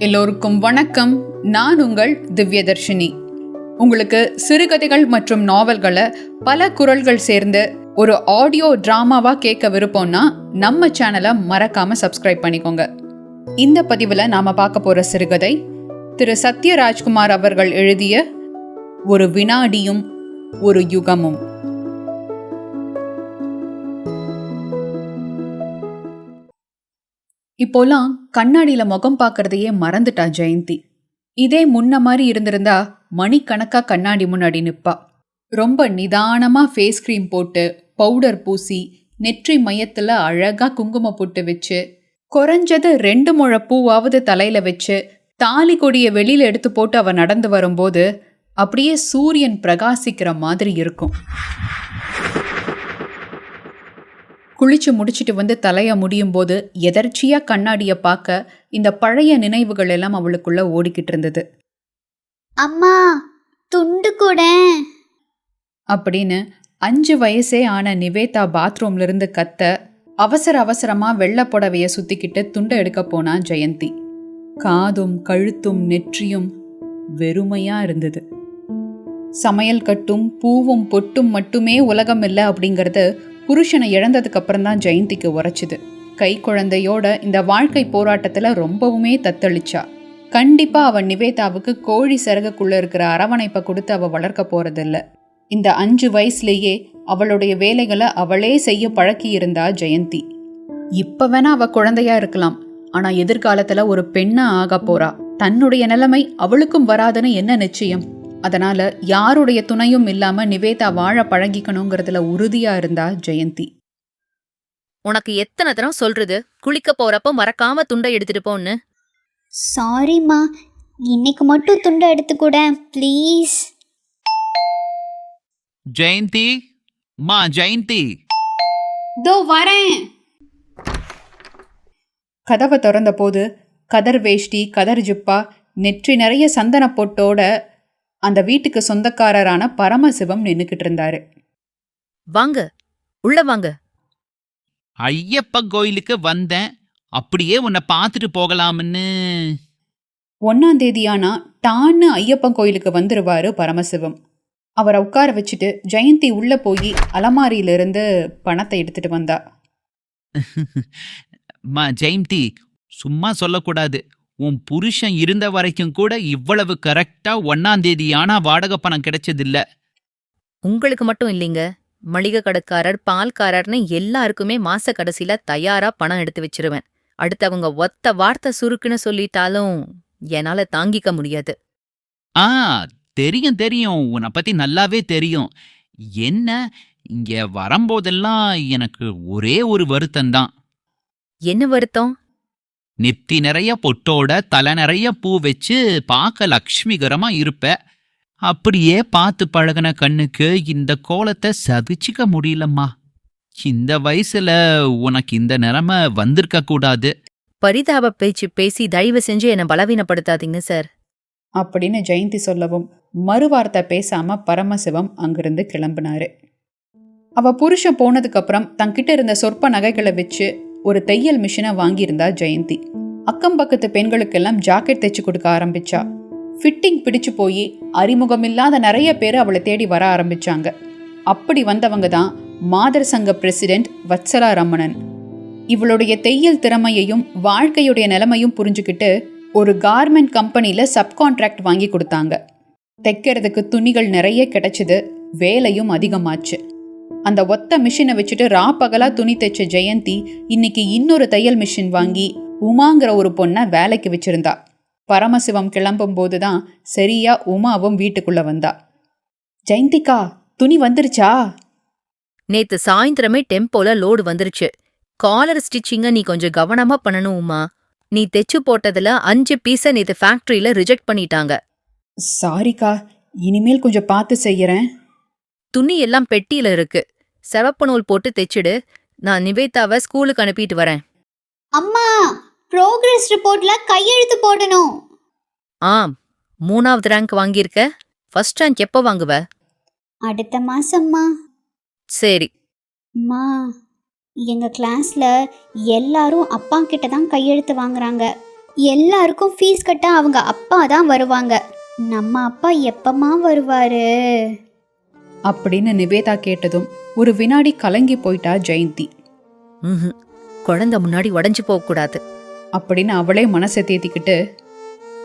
எல்லோருக்கும் வணக்கம். நான் உங்கள் திவ்யதர்ஷினி. உங்களுக்கு சிறுகதைகள் மற்றும் நாவல்களை பல குரல்கள் சேர்ந்து ஒரு ஆடியோ டிராமாவா கேட்க விருப்பம்னா நம்ம சேனலை மறக்காம சப்ஸ்கிரைப் பண்ணிக்கோங்க. இந்த பதிவில் நாம பார்க்க போற சிறுகதை திரு சத்யராஜ்குமார் அவர்கள் எழுதிய ஒரு வினாடியும் ஒரு யுகமும். இப்போலாம் கண்ணாடியில முகம் பார்க்கறதையே மறந்துட்டா ஜெயந்தி. இதே முன்ன மாதிரி இருந்திருந்தா மணிக்கணக்கா கண்ணாடி முன்னாடி நிற்பா ரொம்ப நிதானமா ஃபேஸ் க்ரீம் போட்டு பவுடர் பூசி நெற்றி மையத்துல அழகா குங்குமம் போட்டு வச்சு குறைஞ்சது ரெண்டு முழ பூவாவது தலையில வச்சு தாலி கொடியை வெளியில எடுத்து போட்டு அவ நடந்து வரும்போது அப்படியே சூரியன் பிரகாசிக்கிற மாதிரி இருக்கும். குளிச்சு முடிச்சிட்டு வந்து தலைய முடியும் போது எதர்ச்சியா கண்ணாடிய பார்க்க இந்த பழைய நினைவுகள் எல்லாம் அவளுக்குள்ள ஓடிக்கிட்டு இருந்தது. அம்மா துண்டு கூட. அப்படின்னு அஞ்சு வயசே ஆன நிவேதா பாத்ரூம்ல இருந்து கத்த அவசர அவசரமா வெள்ளை புடவைய சுத்திக்கிட்டு துண்டை எடுக்க போனா ஜெயந்தி. காதும் கழுத்தும் நெற்றியும் வெறுமையா இருந்தது. சமையல் கட்டும் பூவும் பொட்டும் மட்டுமே உலகம் இல்லை அப்படிங்கறது புருஷனை இழந்ததுக்கு அப்புறம் தான் ஜெயந்திக்கு உரைச்சுது. கை குழந்தையோட இந்த வாழ்க்கை போராட்டத்தில் ரொம்பவுமே தத்தளிச்சா. கண்டிப்பாக அவன் நிவேதாவுக்கு கோழி சிறகுக்குள்ள இருக்கிற அரவணைப்பை கொடுத்து அவள் வளர்க்க போகிறதில்ல இந்த அஞ்சு வயசுலேயே அவளுடைய வேலைகளை அவளே செய்ய பழக்கி இருந்தா ஜெயந்தி. இப்போ வேணா அவள் குழந்தையா இருக்கலாம். ஆனால் எதிர்காலத்தில் ஒரு பெண்ணா ஆக போறா. தன்னுடைய நிலைமை அவளுக்கும் வராதுன்னு என்ன நிச்சயம்? அதனால யாருடைய துணையும் இல்லாம நிவேதா வாழ பழகிக்கணுங்கிறதுல உறுதியா இருந்தா ஜெயந்தி. உனக்கு எத்தனை தரம் சொல்றது? குளிக்க போறப்ப மறக்காம துண்டை எடுத்துட்டு போன்னு. சாரிம்மா இன்னைக்கு மட்டும் துண்டை எடுத்துக்கூட ப்ளீஸ் ஜெயந்தி மா ஜெயந்தி. தோ வரேன். கதவை திறந்த போது கதர் வேஷ்டி கதர் ஜிப்பா நெற்றி நிறைய சந்தன பொட்டோட அந்த வீட்டுக்கு சொந்தக்காரரான பரமசிவம் நின்னுக்கிட்டு இருந்தாரு. வாங்க உள்ள வாங்க. ஐயப்ப கோயிலுக்கு வந்தேன் அப்படியே உன்னை பார்த்துட்டு போகலாம்னு. ஒன்னாம் தேதியானா டான்னு ஐயப்பன் கோயிலுக்கு வந்துருவாரு பரமசிவம். அவரை உட்கார வச்சுட்டு ஜெயந்தி உள்ள போய் அலமாரியிலிருந்து பணத்தை எடுத்துட்டு வந்தா. மா ஜெயந்தி சும்மா சொல்லக்கூடாது. உன் புருஷன் இருந்த வரைக்கும் கூட இவ்வளவு கரெக்டா ஒன்னாம் தேதி ஆனா வாடகை பணம் கிடைச்சதில்ல. உங்களுக்கு மட்டும் இல்லைங்க. மளிகை கடைக்காரர் பால்காரர்னு எல்லாருக்குமே மாச கடைசியில தயாரா பணம் எடுத்து வச்சிருவேன். அடுத்தவங்க ஒத்த வார்த்தை சுருக்குன்னு சொல்லிட்டாலும் என்னால தாங்கிக்க முடியாது. ஆ தெரியும் தெரியும். உன்னை பத்தி நல்லாவே தெரியும். என்ன? இங்க வரும்போதெல்லாம் எனக்கு ஒரே ஒரு வருத்தம்தான். என்ன வருத்தம்? நெத்தி நிறைய பொட்டோட தலை நிறைய பூ வச்சு பார்க்க லக்ஷ்மிகரமா இருப்ப. அப்படியே பார்த்து பழகுன கண்ணுக்கு இந்த கோலத்தை சகிச்சுக்க முடியலம்மா. இந்த வயசுல உனக்கு இந்த நிலைமை வந்திருக்க கூடாது. பரிதாப பேச்சு பேசி தயவு செஞ்சு என்ன பலவீனப்படுத்தாதீங்க சார். அப்படின்னு ஜெயந்தி சொல்லவும் மறுவார்த்தை பேசாம பரமசிவம் அங்கிருந்து கிளம்பினாரு. அவ புருஷன் போனதுக்கு அப்புறம் தங்கிட்ட இருந்த சொற்ப நகைகளை வச்சு ஒரு தையல் மிஷினை வாங்கியிருந்தா ஜெயந்தி. அக்கம் பக்கத்து பெண்களுக்கெல்லாம் ஜாக்கெட் தைச்சு கொடுக்க ஆரம்பிச்சா. ஃபிட்டிங் பிடிச்சு போய் அறிமுகமில்லாத நிறைய பேர் அவளை தேடி வர ஆரம்பிச்சாங்க. அப்படி வந்தவங்க தான் மாதர் சங்க பிரசிடென்ட் வத்சலா ரமணன். இவளுடைய தையல் திறமையையும் வாழ்க்கையுடைய நிலைமையும் புரிஞ்சுக்கிட்டு ஒரு கார்மெண்ட் கம்பெனியில் சப்கான்ட்ராக்ட் வாங்கி கொடுத்தாங்க. தைக்கிறதுக்கு துணிகள் நிறைய கிடைச்சது வேலையும் அதிகமாச்சு. அந்த ஒத்த மிஷினை வச்சுட்டு ரா பகலா துணி தைச்ச ஜெயந்தி இன்னைக்கு இன்னொரு தையல் மிஷின் வாங்கி உமாங்கிற ஒரு பொண்ணை வேலைக்கு வச்சிருந்தா. பரமசிவம் கிளம்பும் போதுதான் சரியா உமாவும் வீட்டுக்குள்ள வந்தா. ஜெயந்திக்கா துணி வந்துருச்சா? நேத்து சாயந்தரமே டெம்போல லோடு வந்துருச்சு. காலர் ஸ்டிச்சிங்க நீ கொஞ்சம் கவனமா பண்ணணும் உமா. நீ தெச்சு போட்டதுல அஞ்சு பீஸ நேத்து ஃபேக்டரியில ரிஜெக்ட் பண்ணிட்டாங்க. சாரிக்கா இனிமேல் கொஞ்சம் பார்த்து செய்யறேன். துணி எல்லாம் பெட்டியில இருக்கு. செவப்பு நூல் போட்டு தெச்சிடு. நான் நிவேதாவை ஸ்கூலுக்கு அனுப்பிட்டு வரேன். அம்மா ப்ரோக்ரஸ் ரிப்போர்ட்ல கையெழுத்து போடணும். ஆம். மூணாவது ரேங்க் வாங்கியிருக்க. ஃபர்ஸ்ட் ரேங்க் எப்போ வாங்குவ? அடுத்த மாசம்மா. சரி. அம்மா எங்க கிளாஸ்ல எல்லாரும் அப்பா கிட்ட தான் கையெழுத்து வாங்குறாங்க. எல்லாருக்கும் ஃபீஸ் கட்ட அவங்க அப்பா தான் வருவாங்க. நம்ம அப்பா எப்பமா வருவாரு? அப்படின்னு நிவேதா கேட்டதும் ஒரு வினாடி கலங்கி போயிட்டா ஜெயந்தி. குழந்தை முன்னாடி உடஞ்சு போக கூடாது. அப்படின்னு அவளே மனசை தேத்திக்கிட்டு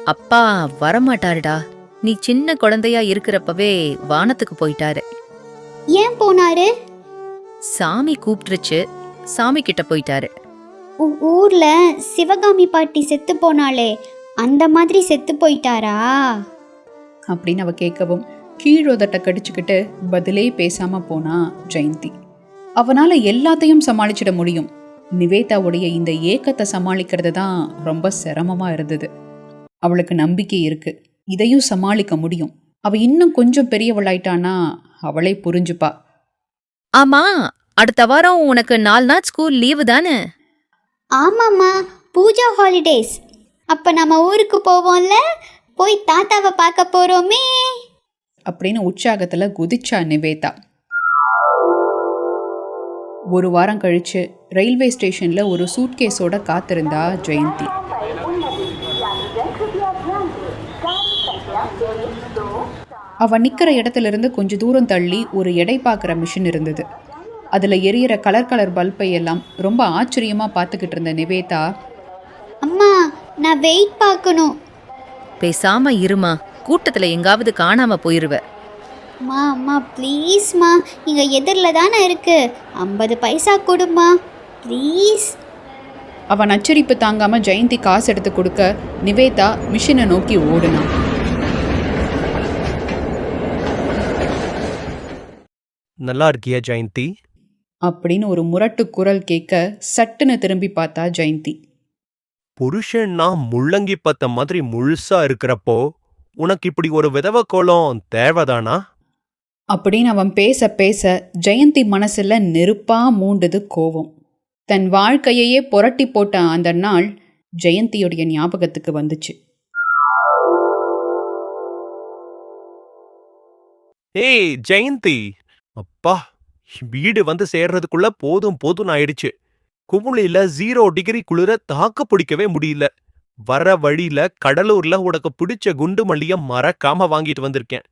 அப்பா வரமாட்டாருடா. நீ சின்ன குழந்தையா இருக்கிறப்பவே வானத்துக்கு போயிட்டாரு. ஏன் போனாரு? சாமி கூப்பிட்டுருச்சு சாமி கிட்ட போயிட்டாரு. ஊர்ல சிவகாமி பாட்டி செத்து போனாளே. அந்த மாதிரி செத்து போயிட்டாரா? அப்படின்னு அவ கேட்கவும் கீழோதட்ட கடிச்சுக்கிட்டு பதிலே பேசாம போனா ஜெயந்தி. அவனால எல்லாத்தையும் சமாளிச்சிட முடியும். நிவேதாவுடைய இந்த ஏக்கத்தை சமாளிக்கிறது தான் ரொம்ப சிரமமா இருந்தது. அவளுக்கு நம்பிக்கை இருக்கு. இதையும் சமாளிக்க முடியும். அவ இன்னும் கொஞ்சம் பெரியவளாயிட்டானா அவளே புரிஞ்சுப்பா. ஆமா அடுத்த வாரம் உனக்கு நாலு நாள் ஸ்கூல் லீவு தானே? ஆமாம்மா பூஜா ஹாலிடேஸ் அப்ப நம்ம ஊருக்கு போவோம்ல? போய் தாத்தாவை பார்க்க போறோமே. அப்படின்னு உற்சாகத்துல குதிச்சா நிவேதா. ஒரு வாரம் கழிச்சு ரயில்வே ஸ்டேஷன்ல ஒரு சூட்கேஸோட காத்திருந்தா ஜெயந்தி. அவ நிக்கிற இடத்துல இருந்து கொஞ்ச தூரம் தள்ளி ஒரு எடை பார்க்குற மிஷின் இருந்தது. அதுல எரியற கலர் கலர் பல்பை எல்லாம் ரொம்ப ஆச்சரியமா பார்த்துக்கிட்டு இருந்த நிவேதா அம்மா நான் வெயிட் பார்க்கணும். பேசாம இருமா. கூட்டத்துல எங்காவது காணாம போயிருவ. அம்மா அம்மா ப்ளீஸ்மா இங்க எதிரில் தானே இருக்கு. ஐம்பது பைசா கொடுமா ப்ளீஸ் அவன் நச்சரிப்பு தாங்காம ஜெயந்தி காசு எடுத்து கொடுக்க நிவேதா மிஷினை நோக்கி ஓடுனான் நல்லா இருக்கியா ஜெயந்தி? அப்படின்னு ஒரு முரட்டு குரல் கேட்க சட்டுன்னு திரும்பி பார்த்தா ஜெயந்தி. புருஷன்னா முள்ளங்கி பத்த மாதிரி முழுசா இருக்கிறப்போ உனக்கு இப்படி ஒரு விதவ கோலம் தேவைதானா? அப்படின்னு அவன் பேச பேச ஜெயந்தி மனசுல நெருப்பா மூண்டது கோவம். தன் வாழ்க்கையையே புரட்டி போட்ட அந்த நாள் ஜெயந்தியுடைய ஞாபகத்துக்கு வந்துச்சு. ஏய் ஜெயந்தி! அப்பா வீடு வந்து சேர்றதுக்குள்ள போதும் போதும் ஆயிடுச்சு. குமுளில ஜீரோ டிகிரி குளிர தாக்கு பிடிக்கவே முடியல. வர வழியில கடலூர்ல உனக்கு பிடிச்ச குண்டு மல்லிய மறக்காம வாங்கிட்டு வந்திருக்கேன்.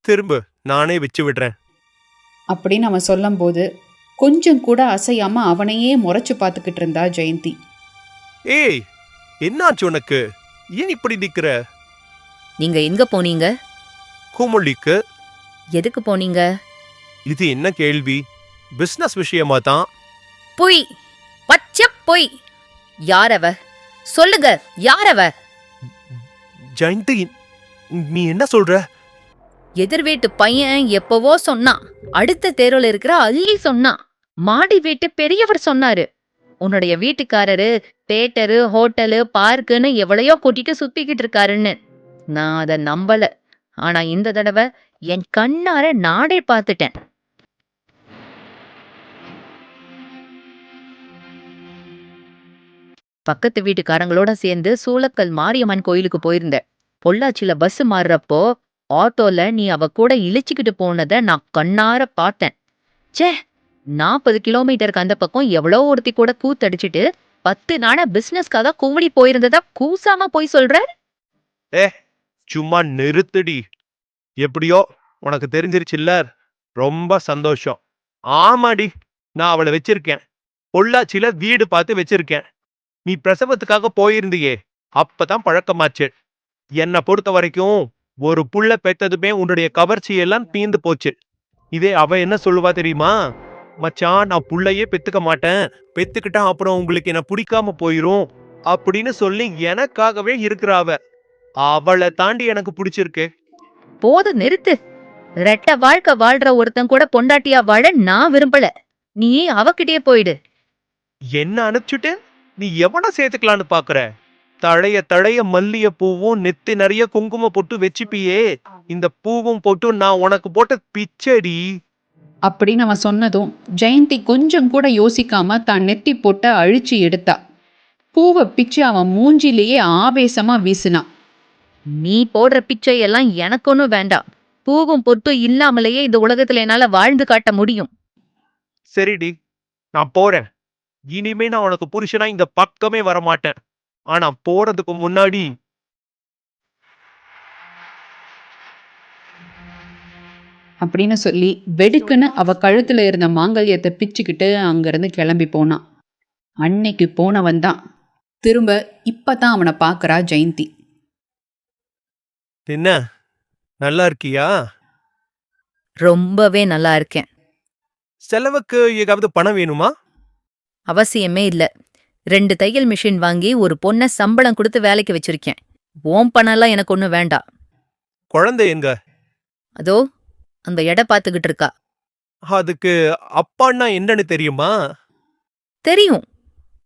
திரும்ப நானே வச்சு விடுறேன். அப்படின்னு அவன் சொல்லும்போது கொஞ்சம் கூட அசையாம அவனையே முறைச்சு பார்த்துக்கிட்டு இருந்தா ஜெயந்தி. ஏய் என்னாச்சு உனக்கு? ஏன் இப்படி நிக்கிற? நீங்க எங்க போனீங்க? குமுளிக்கு. எதுக்கு போனீங்க? இது என்ன கேள்வி? பிசினஸ் விஷயமா தான்? பொய் பச்சை பொய். யாரவ சொல்லுங்க யாரவ ஜெயந்தி நீ என்ன சொல்ற? எதிர் வீட்டு பையன் எப்பவோ சொன்னான் அடுத்த தெருவுல இருக்கிற அள்ளி சொன்னான் மாடி வீட்டு பெரியவர் சொன்னாரு. உன்னுடைய வீட்டுக்காரரு தேட்டரு ஹோட்டலு பார்க்குன்னு எவ்வளையோ கூட்டிட்டு சுத்திக்கிட்டு இருக்காருன்னு. நான் அத நம்பல. ஆனா இந்த தடவை என் கண்ணார நாடே பார்த்துட்டேன். பக்கத்து வீட்டுக்காரங்களோட சேர்ந்து சூளக்கல் மாரியம்மன் கோயிலுக்கு போயிருந்தேன். பொள்ளாச்சியில பஸ் மாறுறப்போ ஆட்டோல நீ அவ கூட இழிச்சுக்கிட்டு போனதை நான் கண்ணார பார்த்தேன். ச்சே! நாற்பது கிலோமீட்டருக்கு அந்த பக்கம் எவ்வளோ ஒருத்தி கூட கூத்தடிச்சிட்டு பத்து நாளா பிசினஸ்க்காக குவடி போயிருந்ததா கூசாம போய் சொல்ற? சும்மா நிறுத்துடி. எப்படியோ உனக்கு தெரிஞ்சிருச்சுல்ல ரொம்ப சந்தோஷம். ஆமாடி நான் அவளை வச்சிருக்கேன். பொள்ளாச்சியில வீடு பார்த்து வச்சிருக்கேன். நீ பிரசவத்துக்காக போயிருந்தியே. அப்பதான் பழக்கமாச்சு. என்னை பொறுத்த வரைக்கும் ஒரு புள்ள பெத்ததுமே உன்னுடைய கவர்ச்சி எல்லாம் தீந்து போச்சு. இதே அவ என்ன சொல்லுவா தெரியுமா? மச்சான் நான் புள்ளையே பெத்துக்க மாட்டேன். பெத்துக்கிட்டா அப்புறம் உங்களுக்கு என்ன பிடிக்காம போயிரும். அப்படின்னு சொல்லி எனக்காகவே இருக்கிறாவ அவளை தாண்டி எனக்கு பிடிச்சிருக்கு. போத நிறுத்து. ரெட்ட வாழ்க்கை வாழ்ற ஒருத்தன் கூட பொண்டாட்டியா வாழ நான் விரும்பல. நீ அவகிட்டயே போயிடு. என்ன அனுப்பிச்சுட்டு நீ எவன சேர்த்துக்கலான்னு பாக்குற? தழைய தழைய மல்லிய பூவும் நெத்தி நிறைய குங்கும பொட்டு வச்சுப்பியே. இந்த பூவும் பொட்டும் நான் உனக்கு போட்ட பிச்சடி. அப்படின்னு அவன் சொன்னதும் ஜெயந்தி கொஞ்சம் கூட யோசிக்காம தான் நெத்தி போட்ட அழிச்சு எடுத்தா. பூவை பிச்சு அவன் மூஞ்சிலேயே ஆவேசமா வீசினான் நீ போடுற பிச்சை எல்லாம் எனக்கு ஒன்னும் வேண்டாம். பூவும் பொட்டும் இல்லாமலேயே இந்த உலகத்துல என்னால வாழ்ந்து காட்ட முடியும். சரிடி நான் போறேன். இனிமே நான் உனக்கு புருஷனா இந்த பக்கமே வரமாட்டேன். ஆனா போறதுக்கு முன்னாடி அப்படின்னு சொல்லி வெடுக்குன்னு அவ கழுத்துல இருந்த மாங்கல்யத்தை பிச்சுக்கிட்டு அங்கிருந்து கிளம்பி போனான் அன்னைக்கு போனவன் தான். திரும்ப இப்பதான் அவனை பார்க்கறா ஜெயந்தி. என்ன நல்லா இருக்கியா? ரொம்பவே நல்லா இருக்கேன். செலவுக்கு ஏதாவது பணம் வேணுமா? அவசியமே இல்ல. ரெண்டு தையல் மிஷின் வாங்கி ஒரு பொண்ண சம்பளம் கொடுத்து வேலைக்கு வச்சிருக்கேன். ஓம் பணம்லாம் எனக்கு ஒன்றும் வேண்டாம். குழந்தை எங்க? அதோ அந்த எடை பார்த்துக்கிட்டு இருக்கா. அதுக்கு அப்பான்னா என்னன்னு தெரியுமா? தெரியும்.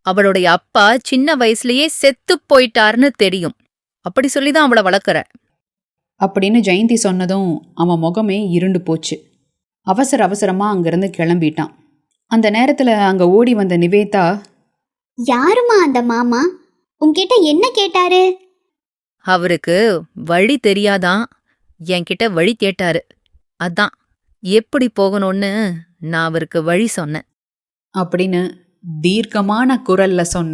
அவளுடைய அப்பா சின்ன வயசுலயே செத்து போயிட்டாருன்னு தெரியும். அப்படி சொல்லிதான் அவளை வளர்க்குற. அப்படின்னு ஜெயந்தி சொன்னதும் அவன் முகமே இருண்டு போச்சு. அவசர அவசரமா அங்கிருந்து கிளம்பிட்டான். அந்த நேரத்துல அங்க ஓடி வந்த நிவேதா யாருமா அந்த மாமா? உன்கிட்ட என்ன கேட்டாரு? அவருக்கு வழி தெரியாதான் என்கிட்ட வழி கேட்டாரு. அதான் எப்படி போகணும்னு நான் அவருக்கு வழி சொன்னேன். அப்படின்னு தீர்க்கமான குரல்ல சொன்னா